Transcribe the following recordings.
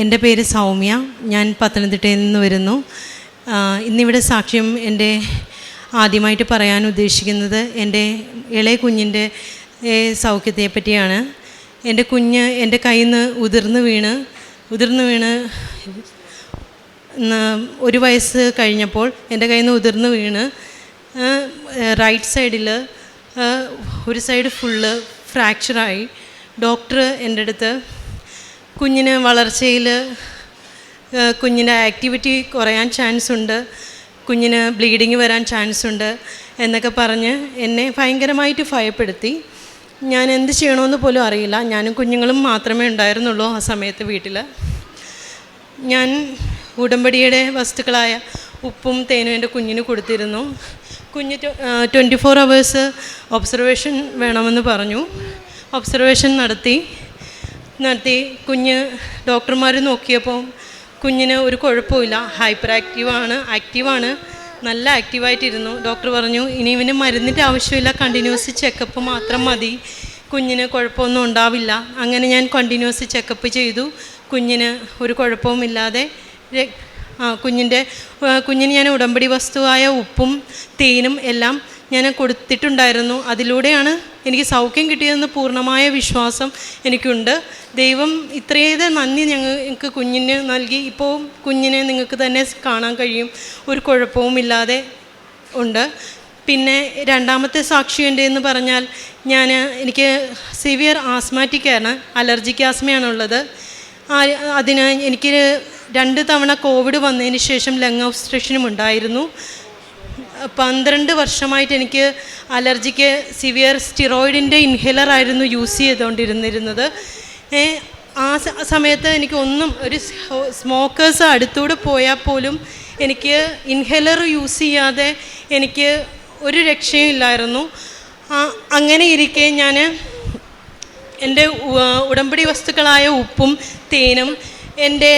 എന്റെ പേര് സൗമ്യ. ഞാൻ പത്തനംതിട്ടയിൽ നിന്ന് വരുന്നു. ഇന്നിവിടെ സാക്ഷ്യം എന്റെ ആദ്യമായിട്ട് പറയാൻ ഉദ്ദേശിക്കുന്നത് എന്റെ ഇളയ കുഞ്ഞിന്റെ സൗഖ്യത്തെ പറ്റിയാണ് എന്റെ കുഞ്ഞ് എന്റെ കയ്യിൽ നിന്ന് ഉതിർന്ന് വീണ് ഉതിർന്ന് വീണ് ഒരു വയസ്സ് കഴിഞ്ഞപ്പോൾ എന്റെ കയ്യിൽ നിന്ന് ഉതിർന്ന് വീണ് റൈറ്റ് സൈഡിൽ ഒരു സൈഡ് ഫുള്ള് ഫ്രാക്ചറായി. ഡോക്ടർ എന്റെ അടുത്ത് കുഞ്ഞിന് വളർച്ചയിൽ കുഞ്ഞിന്റെ ആക്ടിവിറ്റി കുറയാൻ ചാൻസ് ഉണ്ട്. കുഞ്ഞിന് ബ്ലീഡിങ് വരാൻ ചാൻസ് ഉണ്ട് എന്നൊക്കെ പറഞ്ഞ് എന്നെ ഭയങ്കരമായിട്ട് ഭയപ്പെടുത്തി. ഞാൻ എന്ത് ചെയ്യണമെന്ന് പോലും അറിയില്ല. ഞാനും കുഞ്ഞുങ്ങളും മാത്രമേ ഉണ്ടായിരുന്നുള്ളൂ ആ സമയത്ത് വീട്ടിൽ ഞാൻ ഉടമ്പടിയുടെ വസ്തുക്കളായ ഉപ്പും തേനും എന്റെ കുഞ്ഞിന് കൊടുത്തിരുന്നു. കുഞ്ഞ് ട്വന്റി ഫോർ അവേഴ്സ് ഒബ്സർവേഷൻ വേണമെന്ന് പറഞ്ഞു. ഒബ്സർവേഷൻ നടത്തി. നടത്തി. കുഞ്ഞ് ഡോക്ടർമാർ നോക്കിയപ്പോൾ കുഞ്ഞിന് ഒരു കുഴപ്പമില്ല ഹൈപ്പർ ആക്റ്റീവാണ്. ആക്റ്റീവാണ് നല്ല ആക്റ്റീവായിട്ടിരുന്നു. ഡോക്ടർ പറഞ്ഞു ഇനി ഇവന് മരുന്നിന്റെ ആവശ്യമില്ല. കണ്ടിന്യൂസ് ചെക്കപ്പ് മാത്രം മതി. കുഞ്ഞിന് കുഴപ്പമൊന്നും ഉണ്ടാവില്ല. അങ്ങനെ ഞാൻ കണ്ടിന്യൂസ് ചെക്കപ്പ് ചെയ്തു. കുഞ്ഞിന് ഒരു കുഴപ്പവുമില്ലാതെ കുഞ്ഞിന്റെ കുഞ്ഞിന് ഞാൻ ഉടമ്പടി വസ്തുവായ ഉപ്പും തേനും എല്ലാം ഞാൻ കൊടുത്തിട്ടുണ്ടായിരുന്നു. അതിലൂടെയാണ് എനിക്ക് സൗഖ്യം കിട്ടിയതെന്ന് പൂർണമായ വിശ്വാസം എനിക്കുണ്ട്. ദൈവം ഇത്രയേറെ നന്ദി ഞങ്ങൾക്ക് കുഞ്ഞിന് നൽകി. ഇപ്പോൾ കുഞ്ഞിനെ നിങ്ങൾക്ക് തന്നെ കാണാൻ കഴിയും. ഒരു കുഴപ്പവും ഇല്ലാതെ ഉണ്ട്. പിന്നെ രണ്ടാമത്തെ സാക്ഷി എന്റെ എന്ന് പറഞ്ഞാൽ ഞാൻ എനിക്ക് സിവിയർ ആസ്മാറ്റിക്കാണ് അലർജിക്ക് ആസ്മയാണുള്ളത് അതിന് എനിക്ക് രണ്ട് തവണ കോവിഡ് വന്നതിന് ശേഷം ലങ് ഒബ്സ്ട്രക്ഷനും ഉണ്ടായിരുന്നു. പന്ത്രണ്ട് വർഷമായിട്ട് എനിക്ക് അലർജിക്ക് സിവിയർ സ്റ്റിറോയിഡിന്റെ ഇൻഹേലറായിരുന്നു യൂസ് ചെയ്തുകൊണ്ടിരുന്നിരുന്നത്. ആ സമയത്ത് എനിക്ക് ഒന്നും ഒരു സ്മോക്കേഴ്സ് അടുത്തൂടെ പോയാൽ പോലും എനിക്ക് ഇൻഹേലർ യൂസ് ചെയ്യാതെ എനിക്ക് ഒരു രക്ഷയും ഇല്ലായിരുന്നു. അങ്ങനെ ഇരിക്കെ ഞാൻ എന്റെ ഉടമ്പടി വസ്തുക്കളായ ഉപ്പും തേനും എന്റെ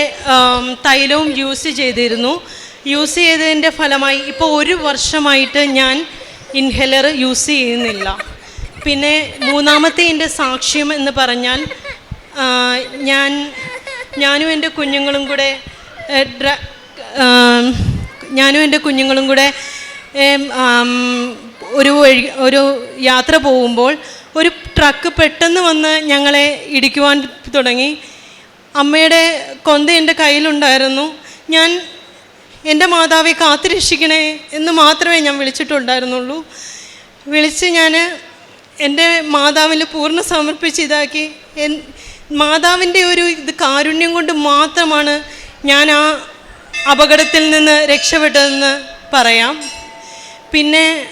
തൈലവും യൂസ് ചെയ്തിരുന്നു. യൂസ് ചെയ്തതിന്റെ ഫലമായി ഇപ്പോൾ ഒരു വർഷമായിട്ട് ഞാൻ ഇൻഹേലർ യൂസ് ചെയ്യുന്നില്ല. പിന്നെ മൂന്നാമത്തെ എന്റെ സാക്ഷ്യം എന്ന് പറഞ്ഞാൽ ഞാൻ ഞാനും എന്റെ കുഞ്ഞുങ്ങളും കൂടെ ഞാനും എന്റെ കുഞ്ഞുങ്ങളും കൂടെ ഒരു ഒരു യാത്ര പോകുമ്പോൾ ഒരു ട്രക്ക് പെട്ടെന്ന് വന്ന് ഞങ്ങളെ ഇടിക്കുവാൻ തുടങ്ങി. അമ്മയുടെ കൊന്ത എന്റെ കയ്യിലുണ്ടായിരുന്നു. ഞാൻ എന്റെ മാതാവെ കാത്തുരക്ഷിക്കണേ എന്ന് മാത്രമേ ഞാൻ വിളിച്ചിട്ടുണ്ടായിരുന്നുള്ളൂ. വിളിച്ച് ഞാൻ എന്റെ മാതാവിൽ പൂർണ സമർപ്പിച്ച് ഇതാക്കി. എൻ മാതാവിന്റെ ഒരു ഇത് കാരുണ്യം കൊണ്ട് മാത്രമാണ് ഞാൻ ആ അപകടത്തിൽ നിന്ന് രക്ഷപ്പെട്ടതെന്ന് പറയാം. പിന്നെ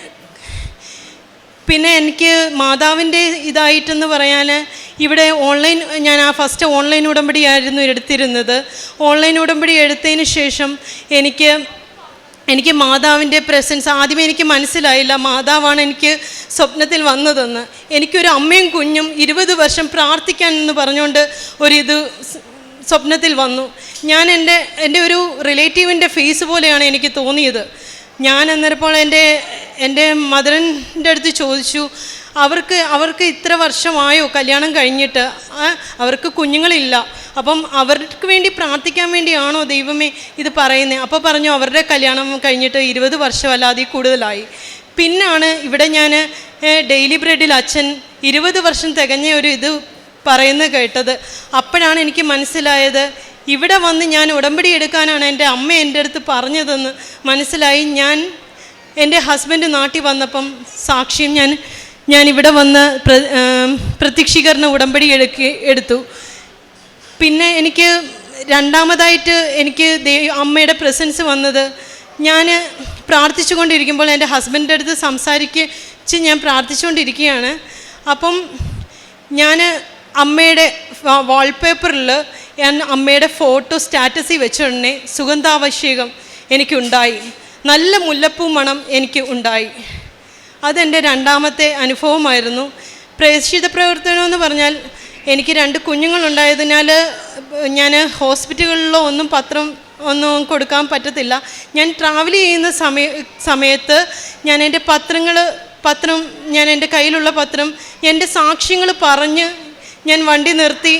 പിന്നെ എനിക്ക് മാതാവിന്റെ ഇതായിട്ടെന്ന് പറയാൻ ഇവിടെ ഓൺലൈൻ ഞാൻ ആ ഫസ്റ്റ് ഓൺലൈൻ ഉടമ്പടിയായിരുന്നു എടുത്തിരുന്നത്. ഓൺലൈൻ ഉടമ്പടി എടുത്തതിന് ശേഷം എനിക്ക് എനിക്ക് മാതാവിന്റെ പ്രസൻസ് ആദ്യമേ എനിക്ക് മനസ്സിലായില്ല. മാതാവാണ് എനിക്ക് സ്വപ്നത്തിൽ വന്നതെന്ന്. എനിക്കൊരു അമ്മയും കുഞ്ഞും ഇരുപത് വർഷം പ്രാർത്ഥിക്കാൻ എന്ന് പറഞ്ഞുകൊണ്ട് ഒരിത് സ്വപ്നത്തിൽ വന്നു. ഞാൻ എന്റെ എന്റെ ഒരു റിലേറ്റീവിന്റെ ഫേസ് പോലെയാണ് എനിക്ക് തോന്നിയത്. ഞാൻ എന്നപ്പോൾ എന്റെ എന്റെ മദറിന്റെ അടുത്ത് ചോദിച്ചു അവർക്ക് അവർക്ക് ഇത്ര വർഷമായോ? കല്യാണം കഴിഞ്ഞിട്ട് അവർക്ക് കുഞ്ഞുങ്ങളില്ല. അപ്പം അവർക്ക് വേണ്ടി പ്രാർത്ഥിക്കാൻ വേണ്ടിയാണോ ദൈവമേ ഇത് പറയുന്നത് അപ്പോൾ പറഞ്ഞു അവരുടെ കല്യാണം കഴിഞ്ഞിട്ട് ഇരുപത് വർഷമല്ലാതെ കൂടുതലായി. പിന്നാണ് ഇവിടെ ഞാൻ ഡെയിലി ബ്രെഡിൽ അച്ഛൻ ഇരുപത് വർഷം തികഞ്ഞ ഒരു ഇത് പറയുന്നത് കേട്ടത്. അപ്പോഴാണ് എനിക്ക് മനസ്സിലായത് ഇവിടെ വന്ന് ഞാൻ ഉടമ്പടി എടുക്കാനാണ് എന്റെ അമ്മ എന്റെ അടുത്ത് പറഞ്ഞതെന്ന് മനസ്സിലായി. ഞാൻ എന്റെ ഹസ്ബൻഡ് നാട്ടിൽ വന്നപ്പം സാക്ഷ്യം ഞാൻ ഞാൻ ഇവിടെ വന്ന് പ്ര പ്രത്യക്ഷീകരണ ഉടമ്പടി എടുക്കി എടുത്തു. പിന്നെ എനിക്ക് രണ്ടാമതായിട്ട് എനിക്ക് അമ്മയുടെ പ്രസൻസ് വന്നത് ഞാൻ പ്രാർത്ഥിച്ചുകൊണ്ടിരിക്കുമ്പോൾ എന്റെ ഹസ്ബൻഡിന്റെ അടുത്ത് സംസാരിച്ച് ഞാൻ പ്രാർത്ഥിച്ചുകൊണ്ടിരിക്കുകയാണ്. അപ്പം ഞാൻ അമ്മയുടെ വാൾപേപ്പറിൽ ഞാൻ അമ്മയുടെ ഫോട്ടോ സ്റ്റാറ്റസിൽ വെച്ചുടനെ സുഗന്ധാഭിഷേകം എനിക്കുണ്ടായി. നല്ല മുല്ലപ്പൂ മണം എനിക്ക് ഉണ്ടായി. അതെന്റെ രണ്ടാമത്തെ അനുഭവമായിരുന്നു. പ്രേക്ഷിത പ്രവർത്തനം എന്ന് പറഞ്ഞാൽ എനിക്ക് രണ്ട് കുഞ്ഞുങ്ങളുണ്ടായതിനാൽ ഞാൻ ഹോസ്പിറ്റലുകളിലോ ഒന്നും പത്രം ഒന്നും കൊടുക്കാൻ പറ്റത്തില്ല. ഞാൻ ട്രാവൽ ചെയ്യുന്ന സമയ സമയത്ത് ഞാൻ എന്റെ പത്രങ്ങൾ പത്രം ഞാൻ എന്റെ കയ്യിലുള്ള പത്രം എന്റെ സാക്ഷ്യങ്ങൾ പറഞ്ഞ് ഞാൻ വണ്ടി നിർത്തി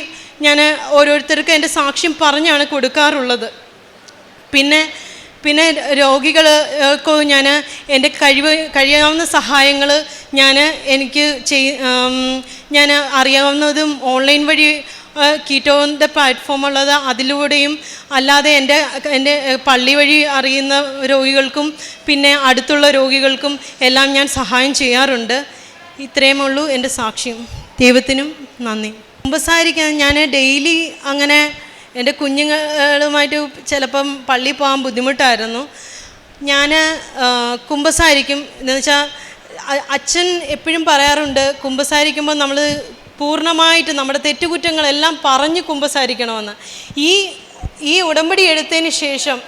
ഞാൻ ഓരോരുത്തർക്കും എന്റെ സാക്ഷ്യം പറഞ്ഞാണ് കൊടുക്കാറുള്ളത്. പിന്നെ പിന്നെ രോഗികൾക്ക് ഞാൻ എന്റെ കഴിവ് കഴിയാവുന്ന സഹായങ്ങൾ ഞാൻ എനിക്ക് ചെയ് ഞാൻ അറിയാവുന്നതും ഓൺലൈൻ വഴി കീറ്റോന്റെ പ്ലാറ്റ്ഫോം ഉള്ളത് അതിലൂടെയും അല്ലാതെ എന്റെ എന്റെ പള്ളി വഴി അറിയുന്ന രോഗികൾക്കും പിന്നെ അടുത്തുള്ള രോഗികൾക്കും എല്ലാം ഞാൻ സഹായം ചെയ്യാറുണ്ട്. ഇത്രയും ഉള്ളൂ എന്റെ സാക്ഷ്യം. ദൈവത്തിനും നന്ദി. കുമ്പസാരിക്കാൻ ഞാൻ ഡെയിലി അങ്ങനെ എന്റെ കുഞ്ഞുങ്ങളുമായിട്ട് ചിലപ്പം പള്ളി പോകാൻ ബുദ്ധിമുട്ടായിരുന്നു. ഞാൻ കുമ്പസാരിക്കും. എന്ന് വെച്ചാൽ അച്ഛൻ എപ്പോഴും പറയാറുണ്ട് കുമ്പസാരിക്കുമ്പോൾ നമ്മൾ പൂർണമായിട്ട് നമ്മുടെ തെറ്റുകുറ്റങ്ങളെല്ലാം പറഞ്ഞ് കുമ്പസാരിക്കണമെന്ന്. ഈ ഈ ഉടമ്പടി എടുത്തതിന് ശേഷം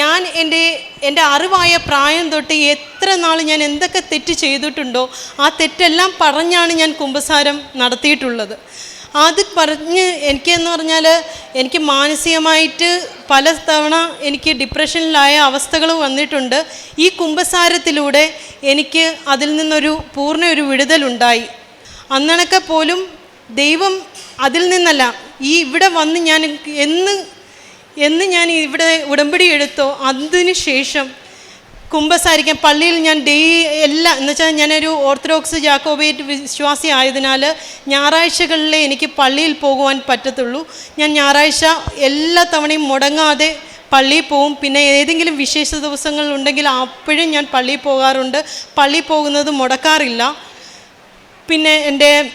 ഞാൻ എന്റെ എന്റെ അറിവായ പ്രായം തൊട്ട് എത്ര നാൾ ഞാൻ എന്തൊക്കെ തെറ്റ് ചെയ്തിട്ടുണ്ടോ ആ തെറ്റെല്ലാം പറഞ്ഞാണ് ഞാൻ കുമ്പസാരം നടത്തിയിട്ടുള്ളത്. അത് പറഞ്ഞ് എനിക്കെന്ന് പറഞ്ഞാൽ എനിക്ക് മാനസികമായിട്ട് പല തവണ എനിക്ക് ഡിപ്രഷനിലായ അവസ്ഥകൾ വന്നിട്ടുണ്ട്. ഈ കുംഭസാരത്തിലൂടെ എനിക്ക് അതിൽ നിന്നൊരു പൂർണ ഒരു വിടുതലുണ്ടായി. അന്നണക്കെ പോലും ദൈവം അതിൽ നിന്നല്ല ഈ ഇവിടെ വന്ന് ഞാൻ എന്ന് എന്ന് ഞാൻ ഇവിടെ ഉടമ്പടി എടുത്തോ അതിനു ശേഷം കുമ്പസാരിക്കാൻ പള്ളിയിൽ ഞാൻ ഡേ എല്ലാ എന്ന് വെച്ചാൽ ഞാനൊരു ഓർത്തഡോക്സ് ജാക്കോബേറ്റ് വിശ്വാസി ആയതിനാൽ ഞായറാഴ്ചകളിലേ എനിക്ക് പള്ളിയിൽ പോകുവാൻ പറ്റത്തുള്ളൂ. ഞാൻ ഞായറാഴ്ച എല്ലാ തവണയും മുടങ്ങാതെ പള്ളിയിൽ പോവും പിന്നെ ഏതെങ്കിലും വിശേഷ ദിവസങ്ങൾ ഉണ്ടെങ്കിൽ അപ്പോഴും ഞാൻ പള്ളിയിൽ പോകാറുണ്ട്. പള്ളിയിൽ പോകുന്നത് മുടക്കാറില്ല. പിന്നെ എന്റെ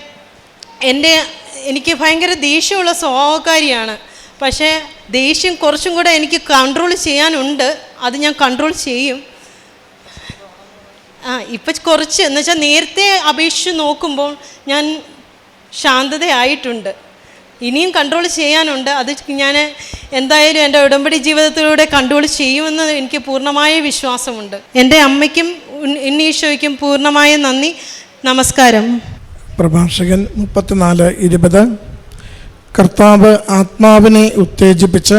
എന്റെ എനിക്ക് ഭയങ്കര ദേഷ്യമുള്ള സ്വഭാവക്കാരിയാണ്. പക്ഷേ ദേഷ്യം കുറച്ചും കൂടെ എനിക്ക് കൺട്രോൾ ചെയ്യാനുണ്ട്. അത് ഞാൻ കൺട്രോൾ ചെയ്യും. ആ ഇപ്പം കുറച്ച് എന്ന് വെച്ചാൽ നേരത്തെ അപേക്ഷിച്ച് നോക്കുമ്പോൾ ഞാൻ ശാന്തതയായിട്ടുണ്ട്. ഇനിയും കൺട്രോൾ ചെയ്യാനുണ്ട്. അത് ഞാൻ എന്തായാലും എന്റെ ഉടമ്പടി ജീവിതത്തിലൂടെ കൺട്രോൾ ചെയ്യുമെന്ന് എനിക്ക് പൂർണമായ വിശ്വാസമുണ്ട്. എന്റെ അമ്മയ്ക്കും ഉണ്ണീശോയ്ക്കും പൂർണമായ നന്ദി. നമസ്കാരം. പ്രഭാഷകൻ മുപ്പത്തിനാല് ഇരുപത്. കർത്താവ് ആത്മാവിനെ ഉത്തേജിപ്പിച്ച്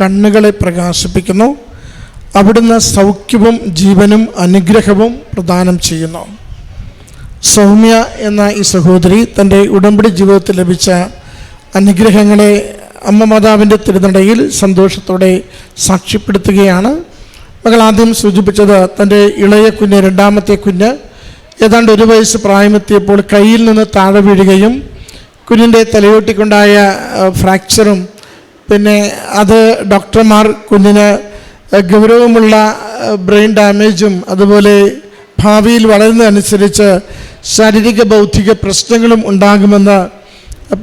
കണ്ണുകളെ പ്രകാശിപ്പിക്കുന്നു. അവിടുന്ന് സൗഖ്യവും ജീവനും അനുഗ്രഹവും പ്രദാനം ചെയ്യുന്നു. സൗമ്യ എന്ന ഈ സഹോദരി തന്റെ ഉടമ്പടി ജീവിതത്തിൽ ലഭിച്ച അനുഗ്രഹങ്ങളെ അമ്മ മാതാവിന്റെ തിരുനടയിൽ സന്തോഷത്തോടെ സാക്ഷ്യപ്പെടുത്തുകയാണ്. മകൾ ആദ്യം സൂചിപ്പിച്ചത് തന്റെ ഇളയ കുഞ്ഞ് രണ്ടാമത്തെ കുഞ്ഞ് ഏതാണ്ട് ഒരു വയസ്സ് പ്രായമെത്തിയപ്പോൾ കയ്യിൽ നിന്ന് താഴെ വീഴുകയും കുഞ്ഞിന്റെ തലയോട്ടിക്കുണ്ടായ ഫ്രാക്ചറും പിന്നെ അത് ഡോക്ടർമാർ കുഞ്ഞിന് ഗൗരവമുള്ള ബ്രെയിൻ ഡാമേജും അതുപോലെ ഭാവിയിൽ വളരുന്നതനുസരിച്ച് ശാരീരിക ബൗദ്ധിക പ്രശ്നങ്ങളും ഉണ്ടാകുമെന്ന്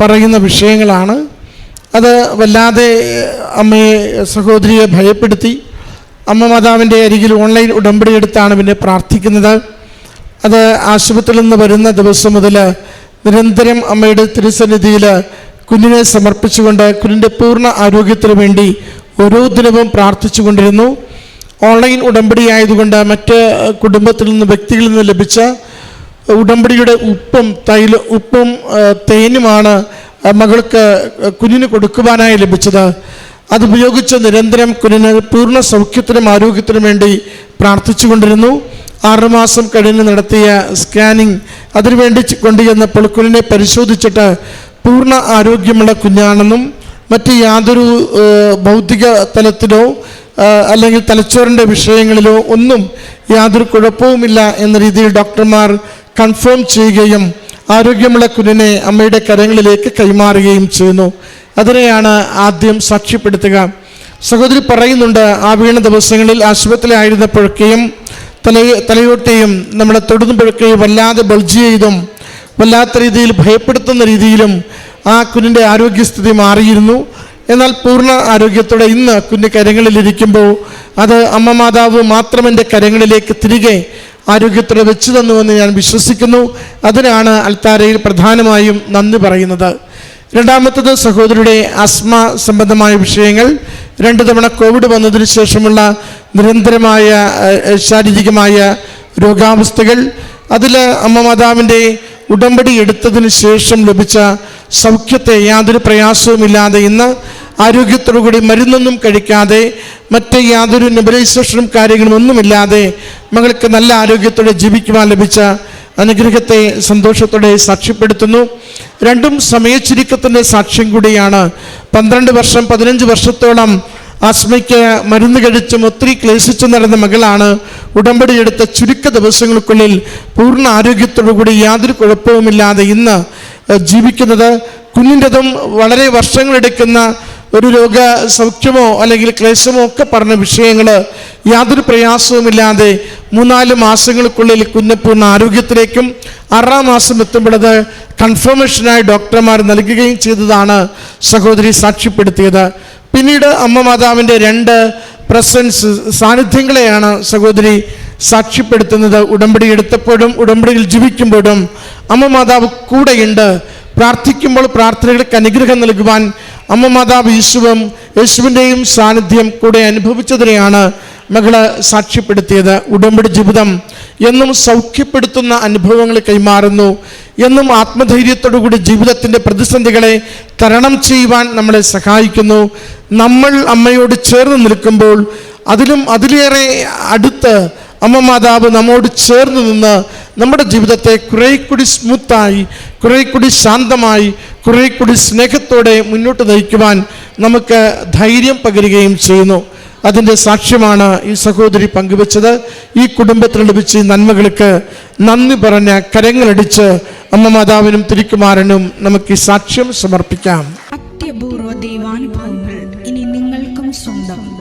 പറയുന്ന വിഷയങ്ങളാണ്. അത് വല്ലാതെ അമ്മയെ സഹോദരിയെ ഭയപ്പെടുത്തി അമ്മ മാതാവിന്റെ അരികിൽ ഓൺലൈൻ ഉടമ്പടി എടുത്താണ് പിന്നെ പ്രാർത്ഥിക്കുന്നത്. അത് ആശുപത്രിയിൽ നിന്ന് വരുന്ന ദിവസം മുതൽ നിരന്തരം അമ്മയുടെ തിരുസന്നിധിയിൽ കുഞ്ഞിനെ സമർപ്പിച്ചുകൊണ്ട് കുഞ്ഞിന്റെ പൂർണ ആരോഗ്യത്തിന് വേണ്ടി ഓരോ ദിനവും പ്രാർത്ഥിച്ചു കൊണ്ടിരുന്നു. ഓൺലൈൻ ഉടമ്പടി ആയതുകൊണ്ട് മറ്റ് കുടുംബത്തിൽ നിന്ന് വ്യക്തികളിൽ നിന്ന് ലഭിച്ച ഉടമ്പടിയുടെ ഉപ്പും തൈല ഉപ്പും തേനുമാണ് മകൾക്ക് കുഞ്ഞിന് കൊടുക്കുവാനായി ലഭിച്ചത്. അതുപയോഗിച്ച് നിരന്തരം കുഞ്ഞിന് പൂർണ സൗഖ്യത്തിനും ആരോഗ്യത്തിനും വേണ്ടി പ്രാർത്ഥിച്ചു കൊണ്ടിരുന്നു. ആറുമാസം കഴിഞ്ഞ് നടത്തിയ സ്കാനിങ് അതിനുവേണ്ടി കൊണ്ടുചെന്നപ്പോൾ കുഞ്ഞിനെ പരിശോധിച്ചിട്ട് പൂർണ ആരോഗ്യമുള്ള കുഞ്ഞാണെന്നും മറ്റ് യാതൊരു ഭൗതിക തലത്തിലോ അല്ലെങ്കിൽ തലച്ചോറിന്റെ വിഷയങ്ങളിലോ ഒന്നും യാതൊരു കുഴപ്പവുമില്ല എന്ന രീതിയിൽ ഡോക്ടർമാർ കൺഫേം ചെയ്യുകയും ആരോഗ്യമുള്ള കുഞ്ഞിനെ അമ്മയുടെ കരങ്ങളിലേക്ക് കൈമാറുകയും ചെയ്യുന്നു. അതിനെയാണ് ആദ്യം സാക്ഷ്യപ്പെടുത്തുക. സഹോദരി പറയുന്നുണ്ട് ആ വീണ ദിവസങ്ങളിൽ ആശുപത്രിയിലായിരുന്നപ്പോഴൊക്കെയും തല തലയോട്ടെയും നമ്മളെ തൊടുന്നപ്പോഴൊക്കെയും വല്ലാതെ ബൾജ് ചെയ്തും വല്ലാത്ത രീതിയിൽ ഭയപ്പെടുത്തുന്ന രീതിയിലും ആ കുഞ്ഞിന്റെ ആരോഗ്യസ്ഥിതി മാറിയിരുന്നു. എന്നാൽ പൂർണ ആരോഗ്യത്തോടെ ഇന്ന് കുഞ്ഞ് കരങ്ങളിലിരിക്കുമ്പോൾ അത് അമ്മ മാതാവ് മാത്രം എന്റെ കരങ്ങളിലേക്ക് തിരികെ ആരോഗ്യത്തോടെ വെച്ചു തന്നുവെന്ന് ഞാൻ വിശ്വസിക്കുന്നു. അതിനാണ് അൽത്താരയിൽ പ്രധാനമായും നന്ദി പറയുന്നത്. രണ്ടാമത്തത് സഹോദരിയുടെ ആസ്മ സംബന്ധമായ വിഷയങ്ങൾ. രണ്ട് തവണ കോവിഡ് വന്നതിന് ശേഷമുള്ള നിരന്തരമായ ശാരീരികമായ രോഗാവസ്ഥകൾ. അതിൽ അമ്മ മാതാവിന്റെ ഉടമ്പടി എടുത്തതിന് ശേഷം ലഭിച്ച സൗഖ്യത്തെ യാതൊരു പ്രയാസവുമില്ലാതെ ഇന്ന് ആരോഗ്യത്തോടുകൂടി മരുന്നൊന്നും കഴിക്കാതെ മറ്റ് യാതൊരു നെബലൈസേഷനും കാര്യങ്ങളും ഒന്നുമില്ലാതെ മകൾക്ക് നല്ല ആരോഗ്യത്തോടെ ജീവിക്കുവാൻ ലഭിച്ച അനുഗ്രഹത്തെ സന്തോഷത്തോടെ സാക്ഷ്യപ്പെടുത്തുന്നു. രണ്ടും സമയച്ചുരുക്കത്തിന്റെ സാക്ഷ്യം കൂടിയാണ്. പന്ത്രണ്ട് വർഷം പതിനഞ്ച് വർഷത്തോളം ആസ്മയ്ക്ക് മരുന്ന് കഴിച്ചും ഒത്തിരി ക്ലേശിച്ചു നടന്ന മകളാണ് ഉടമ്പടി എടുത്ത ചുരുക്ക ദിവസങ്ങൾക്കുള്ളിൽ പൂർണ ആരോഗ്യത്തോടുകൂടി യാതൊരു കുഴപ്പവുമില്ലാതെ ഇന്ന് ജീവിക്കുന്നത്. കുഞ്ഞിന്റെതും വളരെ വർഷങ്ങളെടുക്കുന്ന ഒരു രോഗ സൗഖ്യമോ അല്ലെങ്കിൽ ക്ലേശമോ ഒക്കെ പറഞ്ഞ വിഷയങ്ങൾ യാതൊരു പ്രയാസവുമില്ലാതെ മൂന്നാൽ മാസങ്ങൾക്കുള്ളിൽ കുഞ്ഞ് പൂർണ ആരോഗ്യത്തിലേക്കും ആറാം മാസം എത്തുമ്പോഴത് കൺഫർമേഷനായി ഡോക്ടർമാർ നൽകുകയും ചെയ്തതാണ് സഹോദരി സാക്ഷ്യപ്പെടുത്തിയത്. പിന്നീട് അമ്മ മാതാവിന്റെ രണ്ട് പ്രസൻസ് സാന്നിധ്യങ്ങളെയാണ് സഹോദരി സാക്ഷ്യപ്പെടുത്തുന്നത്. ഉടമ്പടി എടുത്തപ്പോഴും ഉടമ്പടിയിൽ ജീവിക്കുമ്പോഴും അമ്മ മാതാവ് കൂടെയുണ്ട്. പ്രാർത്ഥിക്കുമ്പോൾ പ്രാർത്ഥനകൾക്ക് അനുഗ്രഹം നൽകുവാൻ അമ്മ മാതാവ് യേശുവും യേശുവിന്റെയും സാന്നിധ്യം കൂടെ അനുഭവിച്ചതിനെയാണ് മകൾ സാക്ഷ്യപ്പെടുത്തിയത്. ഉടമ്പടി ജീവിതം എന്നും സൗഖ്യപ്പെടുത്തുന്ന അനുഭവങ്ങൾ കൈമാറുന്നു. എന്നും ആത്മധൈര്യത്തോടുകൂടി ജീവിതത്തിന്റെ പ്രതിസന്ധികളെ തരണം ചെയ്യുവാൻ നമ്മളെ സഹായിക്കുന്നു. നമ്മൾ അമ്മയോട് ചേർന്ന് നിൽക്കുമ്പോൾ അതിലും അതിലേറെ അടുത്ത് അമ്മ മാതാവ് നമ്മോട് ചേർന്ന് നിന്ന് നമ്മുടെ ജീവിതത്തെ കുറേ കൂടി സ്മൂത്തായി കുറേ കൂടി ശാന്തമായി കുറേ കൂടി സ്നേഹത്തോടെ മുന്നോട്ട് നയിക്കുവാൻ നമുക്ക് ധൈര്യം പകരുകയും ചെയ്യുന്നു. അതിന്റെ സാക്ഷ്യമാണ് ഈ സഹോദരി പങ്കുവെച്ചത്. ഈ കുടുംബത്തിന് ലഭിച്ച നന്മകൾക്ക് നന്ദി പറഞ്ഞ കരങ്ങളടിച്ച് അമ്മ മാതാവിനും തിരിക്കുമാരനും നമുക്ക് ഈ സാക്ഷ്യം സമർപ്പിക്കാം. അത്യപൂർവ ദൈവാനുഭവങ്ങൾ ഇനി നിങ്ങൾക്കും സ്വന്തം.